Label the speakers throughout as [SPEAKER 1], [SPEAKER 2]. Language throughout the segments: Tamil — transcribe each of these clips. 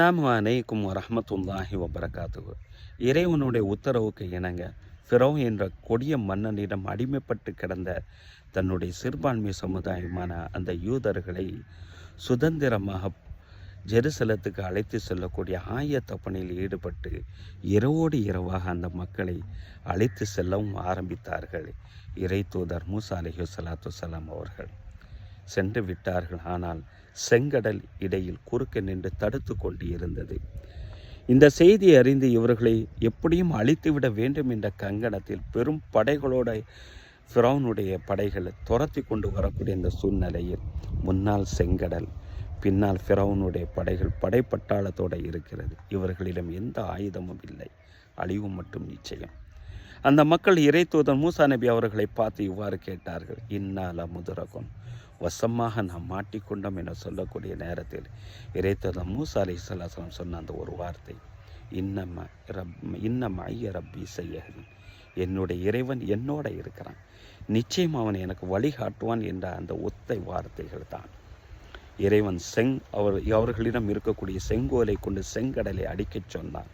[SPEAKER 1] அஸ்ஸலாமு அலைக்கும் வரமத்துல்லாஹி வபரகாத்து இறைவனுடைய உத்தரவுக்கு இணங்க ஃபிரோ என்ற கொடிய மன்னனிடம் அடிமைப்பட்டு கிடந்த தன்னுடைய சிறுபான்மை சமுதாயமான அந்த யூதர்களை சுதந்திரமாக ஜெருசலத்துக்கு அழைத்து செல்லக்கூடிய ஆயத்த பணியில் ஈடுபட்டு இரவோடு இரவாக அந்த மக்களை அழைத்து செல்லவும் ஆரம்பித்தார்கள். இறை தூதர் மூசா அலிஹு சலாத்து சலாம் அவர்கள். சென்று விட்டார்கள். ஆனால் செங்கடல் இடையில் குறுக்க நின்று தடுத்து கொண்டு இருந்தது இந்த செய்தியை அறிந்து இவர்களை எப்படியும் அழித்துவிட வேண்டும் என்ற கங்கணத்தில் பெரும் படைகளோட ஃபிரௌனுடைய படைகளை துரத்தி கொண்டு வரக்கூடிய இந்த சூழ்நிலையில் முன்னால் செங்கடல் பின்னால் ஃபிரௌனுடைய படைகள் படைப்பட்டாளத்தோடு இருக்கிறது. இவர்களிடம் எந்த ஆயுதமும் இல்லை. அழிவு மட்டும் நிச்சயம். அந்த மக்கள் இறை தூதன் மூசா நபி அவர்களை பார்த்து இவ்வாறு கேட்டார்கள் இன்னால முதுரகம் வசமாக நாம் மாட்டிக்கொண்டோம் என சொல்லக்கூடிய நேரத்தில் இறைத்ததம் மூசா அலி சொல்லாசலம் சொன்ன அந்த ஒரு வார்த்தை இன்னம ரப் இன்னம ஐய ரப்பி செய்யகன் என்னுடைய இறைவன் என்னோட இருக்கிறான். நிச்சயம் அவன் எனக்கு வழிகாட்டுவான் என்ற அந்த ஒத்தை வார்த்தைகள் தான். இறைவன் செங் அவர் அவர்களிடம் இருக்கக்கூடிய செங்கோலை கொண்டு செங்கடலை அடிக்கச் சொன்னான்.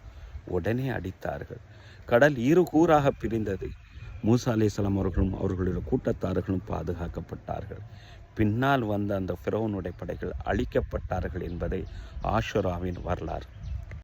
[SPEAKER 1] உடனே அடித்தார்கள். கடல் இரு கூறாக பிரிந்தது. மூசா அலிஸ்லாம் அவர்களும் அவர்களுடைய கூட்டத்தார்களும் பாதுகாக்கப்பட்டார்கள். பின்னால் வந்த அந்த ஃபிரோனுடைய படைகள் அழிக்கப்பட்டார்கள் என்பதை ஆஷுராவின் வரலாறு.